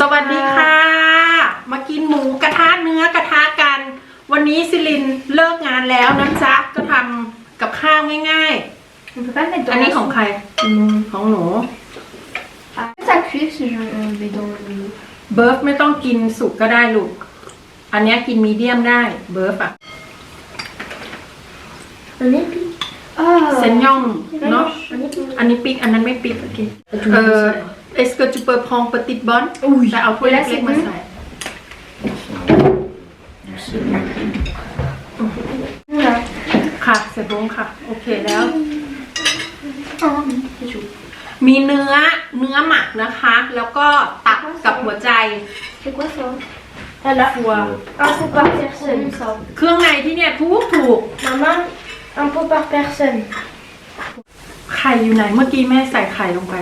สวัสดีค่ะ มากินหมูกระทะเนื้อกระทะกัน วันนี้ซิลินเลิกงานแล้วนะจ๊ะก็ทำกับข้าวง่าย On peut pas le mettre ๆ dans อันนี้ la ของ soupe. ใคร Non. ของหนู Ah, ça cuit si je le mets dans le... เบิร์ฟไม่ต้องกินสุกก็ได้ลูก อันเนี้ยกินมีเดียมได้เบิร์ฟอะ Un épi. Ah เซนย่องเนาะ Un épi. อันนี้ปิกอันนั้นไม่ปิกโอเค เออ เอสเกอร์จูเปอร์พองปติดบอลแต่เอาถ้วยเล็กๆมาใส่ Voilà. ค่ะเสร็จลงค่ะ โอเคแล้ว Ah, c'est chaud. มีเนื้อเนื้อหมักนะคะ แล้วก็ตับกับหัวใจ C'est quoi ça Ah là. ตัว Un pot par personne. Ça. เครื่องในที่เนี่ยถูกถูก Maman, un pot par personne. ไข่อยู่ไหน เมื่อกี้แม่ใส่ไข่ลงไป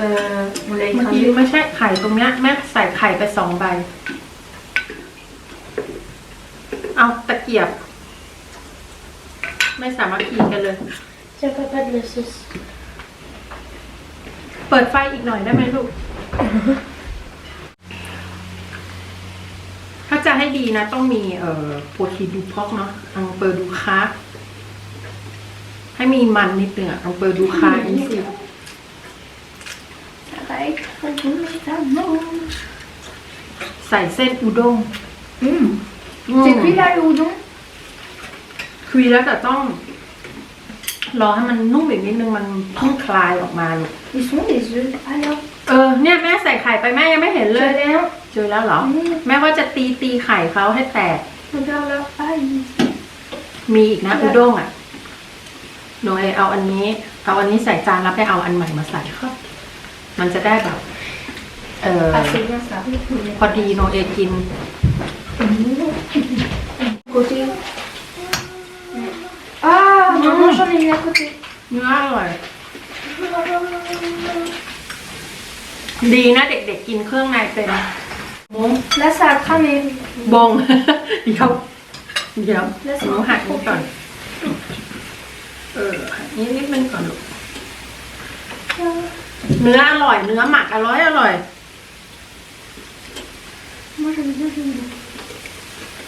Euh, on l'a เมื่อกี้ écrasé. ไม่ใช่ไข่ตรงเนี้ยแม่ใส่ไข่ไปสองใบ เอาตะเกียบ ไม่สามารถคีกันเลย Tiens, papa de la sauce. เปิดไฟอีกหน่อยได้ไหมลูก ถ้าจะให้ดีนะ ต้องมีเอ่อโปรตีนดูพอกเนาะอังเปอร์ดูคาร์ให้มีมันนิดนึงอะอังเปอร์ดูคาร์นี่สิ ใส่เส้นอุด้ง Hum. อืม C'est cuit là le udon คุยแล้วแต่ต้อง รอให้มันนุ่มอีกนิดนึงมันต้องคลายออกมาลูก Ils sont des œufs. Alors, เออเนี่ยแม่ใส่ไข่ไปแม่ยังไม่เห็นเลย rien. เจอแล้วเหรออืมแม่ว่าจะตีตีไข่เขาให้แตก Regarde leur aïe. มีอีกนะอุด้งอะหนูเอเอาอันนี้ เอาอันนี้ใส่จานแล้วไปเอาอันใหม่มาใส่ครับ มันจะได้แบบ เออ Ah, c'est bien ça. พอดีโนเอกิน Côté. Ah, maman, j'en ai mis à côté. เนื้ออร่อยดีนะเด็กๆกินเครื่องในเป็น Là, ça a cramé. บงเดี๋ยวเดี๋ยวหนูหักนี้ก่อน เออหักนี้นิดนึงก่อนลูก เนื้ออร่อย เนื้อหมักอร่อยอร่อย Moi, j'aime bien, j'aime bien.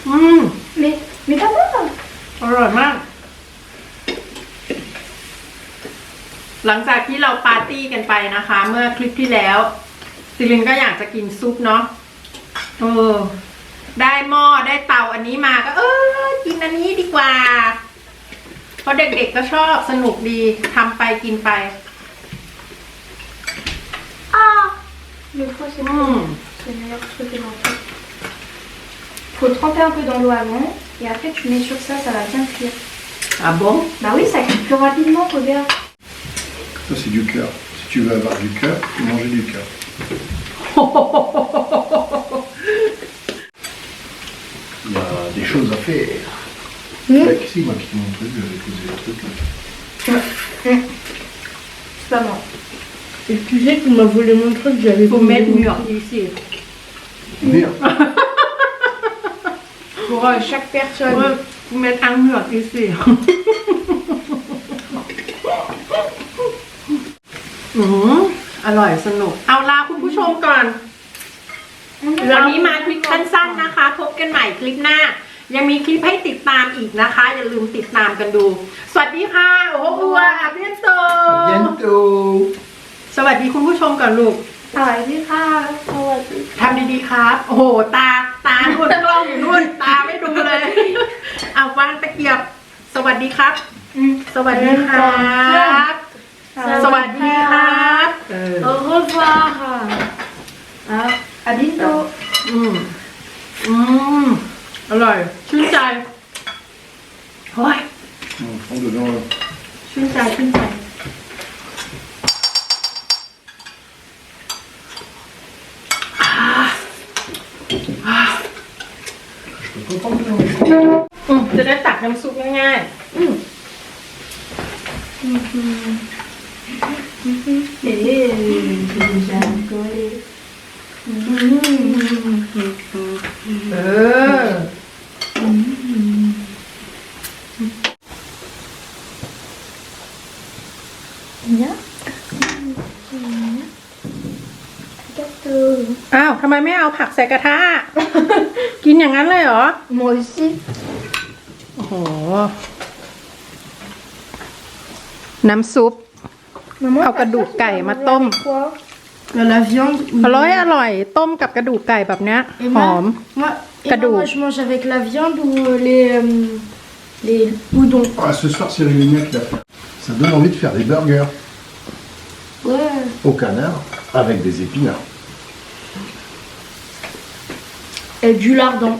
อืม Mais, mais papa อร่อยมาก หลังจากที่เราปาร์ตี้กันไปนะคะ เมื่อคลิปที่แล้ว ซิลินก็อยากจะกินซุปเนาะเออ ได้หม้อได้เตาอันนี้มาก็ เออ กินอันนี้ดีกว่า เพราะเด็กๆก็ชอบสนุกดีทำไปกินไป Le foie, c'est mmh. le meilleur truc éventuel. Faut tremper un peu dans l'eau avant et après tu mets sur ça, ça va bien cuire. Ah bon? Bah oui, ça cuit plus rapidement, Robert. Ça, c'est du cœur. Si tu veux avoir du cœur, tu manges du cœur. Il y a des choses à faire. Bah, mmh. C'est moi qui t'ai montré le, truc. Mmh. C'est pas. Bon. Et tu sais que tu m'as volé mon truc, j'avais ฟู pas เม็ด mis เห mon งือก truc. ดีสิ Merde. Pour euh, chaque เอ personne. อฟูเม็ดอังเหงือกดีสิอืมอร่อยสนุก เอาลาคุณผู้ชมก่อน วันนี้มาคลิปสั้นๆนะคะ พบกันใหม่คลิปหน้า ยังมีคลิปให้ติดตามอีกนะคะ อย่าลืมติดตามกันดู สวัสดีค่ะ โอ้โหอาเบียนโต À bientôt ส วัสดีคุณผู้ชมก่อนลูก Ah, vas-y, ah, ah, vas-y. ทำดีๆครับ โอ้โห ตา ตานุ่นกล้องอยู่นุ่น ตาไม่ดูเลย เอาวางตะเกียบ สวัสดีครับ สวัสดีครับ สวัสดีครับเออ Au revoir. Ah, à bientôt. อืม อืม อร่อย ชื่นใจโอ้ย On prend dedans. ชื่นใจ ชื่นใจ Je peux pas prendre dedans. อืมจะ ได้ตักน้ำซุปง่ายๆอืม Et j'ai déjà rigolé. เออ Bien. Regarde Euh, อ้าวทำไมไม่เอาผักใส่กระทะ กินอย่างนั้นเลยเหรอ moi aussi. โอ้โห น้ำซุป Maman, Au t'as cadeau, ça, tu caille, vas ma manger tome. avec quoi Bah, la viande ou อร่อยอร่อย ต้มกับกระดูกไก่แบบเนี้ย Et หอม moi, moi, et Cadeau. moi, je mange avec la viande ou euh, les, euh, les boudons. Ah, ce soir, c'est Réunia qui l'a fait. Ça donne envie de faire des burgers Ouais. au canard avec des épinards. Et du lardon.